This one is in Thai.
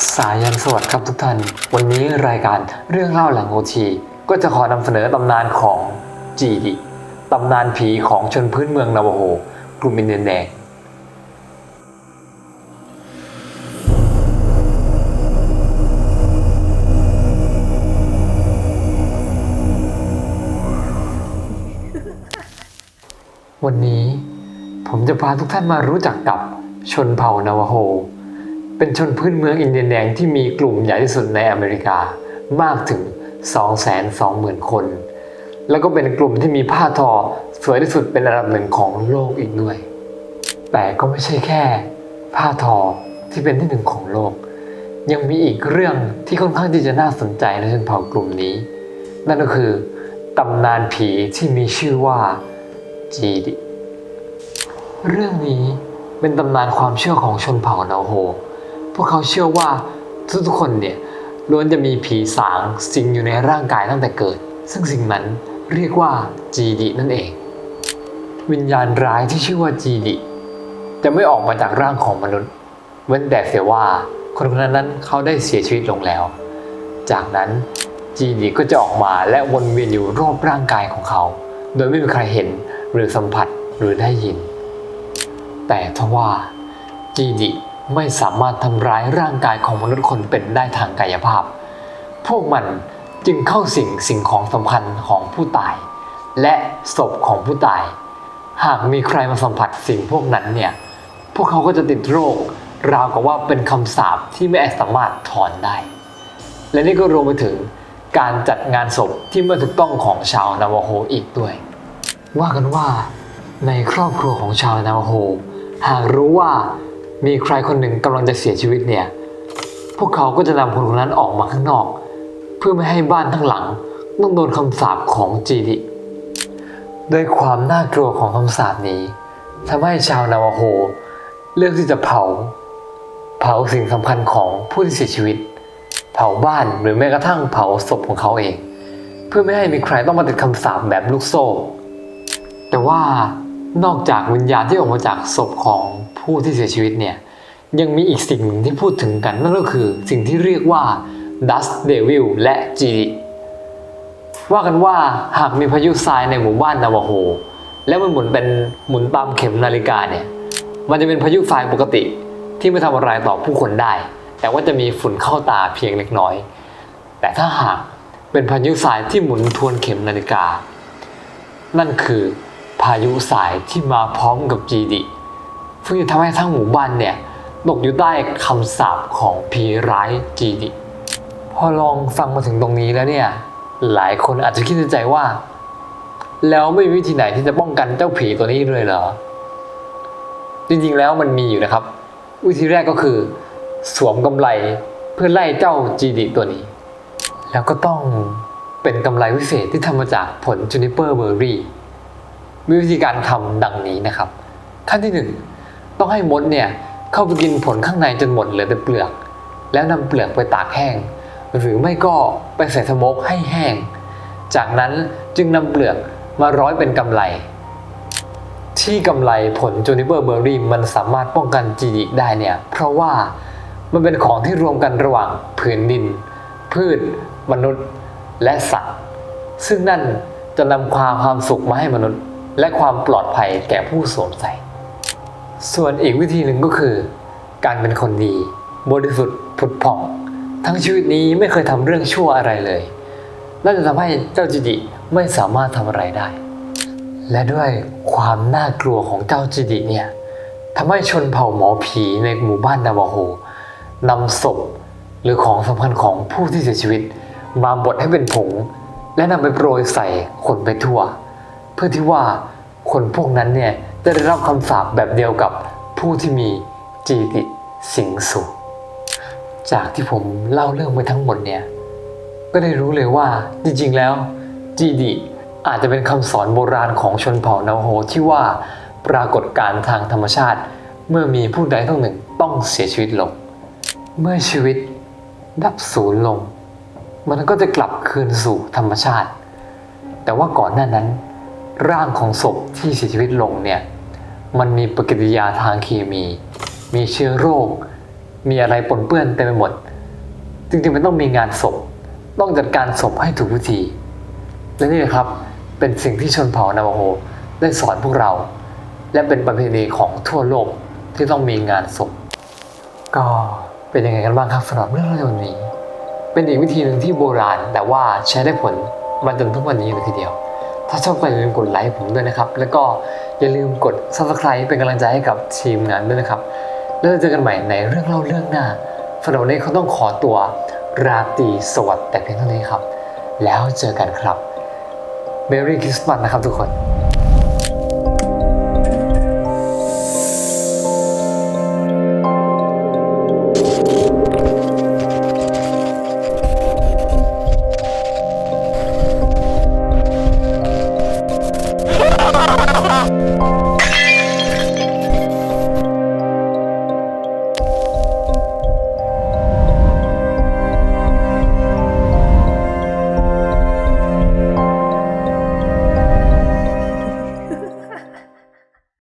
สายันสวัสดีครับทุกท่าน วันนี้รายการเรื่องเล่าหลังโอทีก็จะขอนำเสนอตำนานของจีดิตำนานผีของชนพื้นเมืองนาวโฮกลุ่มอินเดียนแดงวันนี้ผมจะพาทุกท่านมารู้จักกับชนเผ่านาวโฮ เป็นชนพื้นเมืองอินเดียนแดงที่มีกลุ่มใหญ่ที่สุดในอเมริกามากถึง 220,000 คน แล้วก็เป็นกลุ่มที่มีผ้าทอสวยที่สุดเป็นอันดับหนึ่งของโลกอีกด้วย แต่ก็ไม่ใช่แค่ผ้าทอที่เป็นที่หนึ่งของโลก ยังมีอีกเรื่องที่ค่อนข้างที่จะน่าสนใจในชนเผ่ากลุ่มนี้ นั่นก็คือตำนานผีที่มีชื่อว่าจีดิ เรื่องนี้เป็นตำนานความเชื่อของชนเผ่านาโฮ พวกเขาเชื่อว่าทุกๆคนเนี่ยล้วนจะมีผีสางสิงอยู่ในร่างกายตั้งแต่เกิด ซึ่งสิ่งนั้นเรียกว่าจีดินั่นเอง วิญญาณร้ายที่ชื่อว่าจีดิจะไม่ออกมาจากร่างของมนุษย์ เว้นแต่เสียว่าคนคนนั้นเขาได้เสียชีวิตลงแล้ว จากนั้นจีดิก็จะออกมาและวนเวียนอยู่รอบร่างกายของเขา โดยไม่มีใครเห็นหรือสัมผัสหรือได้ยิน แต่ทว่าจีดิ ไม่สามารถทำร้ายร่างกายของมนุษย์คนเป็นได้ทางกายภาพ พวกมันจึงเข้าสิ่งสิ่งของสำคัญของผู้ตาย และศพของผู้ตาย หากมีใครมาสัมผัสสิ่งพวกนั้นเนี่ย พวกเขาก็จะติดโรค ราวกับว่าเป็นคำสาปที่ไม่สามารถถอนได้ และนี่ก็รวมไปถึงการจัดงานศพที่ไม่ถูกต้องของชาวนาวาโฮอีกด้วย ว่ากันว่าในครอบครัวของชาวนาวาโฮหากรู้ว่า มีใครคนหนึ่งกำลังจะเสียชีวิตเนี่ย พวกเขาก็จะนำคนคนนั้นออกมาข้างนอก เพื่อไม่ให้บ้านทั้งหลังต้องโดนคำสาปของจีดิด้วยความน่ากลัวของคำสาปนี้ทำให้ชาวนาวาโฮเลือกที่จะเผา เผาสิ่งสำคัญของผู้ที่เสียชีวิต เผาบ้านหรือแม้กระทั่งเผาศพของเขาเอง เพื่อไม่ให้มีใครต้องมาติดคำสาปแบบลูกโซ่ แต่ว่านอกจากวิญญาณที่ออกมาจากศพของ ผู้ที่เสียชีวิตเนี่ยยังมีอีกสิ่งหนึ่งที่พูดถึงกันนั่นก็คือสิ่งที่เรียกว่า Dust Devil และจีริว่ากันว่าหากมีพายุทรายในหมู่บ้านนาวาโฮแล้วมันหมุนเป็นหมุนตามเข็มนาฬิกาเนี่ยมันจะเป็นพายุทรายปกติที่ไม่ทำอะไรต่อผู้คนได้ แต่ว่าจะมีฝุ่นเข้าตาเพียงเล็กน้อย แต่ถ้าหากเป็นพายุทรายที่หมุนทวนเข็มนาฬิกา นั่นคือพายุสายที่มาพร้อมกับจีดิ ซึ่งจะทำให้ทั้งหมู่บ้านเนี่ยตกอยู่ใต้คำสาปของผีร้ายจีดิพอลองฟังมาถึงตรงนี้แล้วเนี่ยหลายคนอาจจะคิดในใจว่า แล้วไม่มีวิธีไหนที่จะป้องกันเจ้าผีตัวนี้เลยเหรอ จริงๆแล้วมันมีอยู่นะครับ วิธีแรกก็คือ สวมกำไรเพื่อไล่เจ้าจีดิตัวนี้ แล้วก็ต้องเป็นกำไรวิเศษที่ทำมาจากผลจูนิเปอร์เบอร์รี่ มีวิธีการทำดังนี้นะครับ ขั้นที่หนึ่ง ต้องให้มดเนี่ยเข้าไปกินผลข้างในจนหมดเหลือแต่เปลือก แล้วนำเปลือกไปตากแห้ง หรือไม่ก็ไปใส่สโมกให้แห้ง จากนั้นจึงนำเปลือกมาร้อยเป็นกำไรที่กำไรผลจูนิเปอร์เบอร์รี่มันสามารถป้องกันจีดิได้เนี่ยเพราะว่ามันเป็นของที่รวมกันระหว่างผืนดิน พืช มนุษย์ และสัตว์ ซึ่งนั่นจะนำความความสุขมาให้มนุษย์ และความปลอดภัยแก่ผู้สวมใส่ ส่วนอีกวิธีหนึ่งก็คือ การเป็นคนดี บริสุทธิ์ผุดผ่อง ทั้งชีวิตนี้ไม่เคยทำเรื่องชั่วอะไรเลยนั่นจะทำให้เจ้าจิดิไม่สามารถทำอะไรได้ และด้วยความน่ากลัวของเจ้าจิดิเนี่ยทำให้ชนเผ่าหมอผีในหมู่บ้านนาวาโฮนำศพหรือของสำคัญของผู้ที่เสียชีวิต มาบดให้เป็นผง และนำไปโปรยใส่คนไปทั่ว เพื่อที่ว่าคนพวกนั้นเนี่ย ได้รับคำสาปแบบเดียวกับผู้ที่มีจีติสิงสู่จากที่ผมเล่าเรื่องไปทั้งหมดเนี่ยก็ได้รู้เลยว่าจริงๆแล้วจีดิอาจจะเป็นคำสอนโบราณของชนเผ่านาโฮที่ว่าปรากฏการทางธรรมชาติ เมื่อมีผู้ใดต้องหนึ่งต้องเสียชีวิตลง เมื่อชีวิตดับสูญลง มันก็จะกลับคืนสู่ธรรมชาติ แต่ว่าก่อนหน้านั้น ร่างของศพที่เสียชีวิตลงเนี่ยมันมีปฏิกิริยาทางเคมี มีเชื้อโรค มีอะไรปนเปื้อนเต็มไปหมด จริงๆมันต้องมีงานศพ ต้องจัดการศพให้ถูกวิธี และนี่นะครับเป็นสิ่งที่ชนเผ่านาวาโฮได้สอนพวกเรา และเป็นประเพณีของทั่วโลกที่ต้องมีงานศพ ก็เป็นยังไงกันบ้างครับสำหรับเรื่องราววันนี้ เป็นอีกวิธีหนึ่งที่โบราณแต่ว่าใช้ได้ผลมาจนทุกวันนี้เลยทีเดียว ถ้าชอบก็อย่าลืมกดไลค์ผมด้วยนะครับ แล้วก็อย่าลืมกด subscribe เป็นกำลังใจให้กับทีมงานด้วยนะครับ แล้วเราเจอกันใหม่ในเรื่องเล่าเรื่องหน้าสำหรับวันนี้เขาต้องขอตัวราตรีสวัสดิ์แต่เพียงเท่านี้ครับ แล้วเจอกันครับ Merry Christmas นะครับทุกคน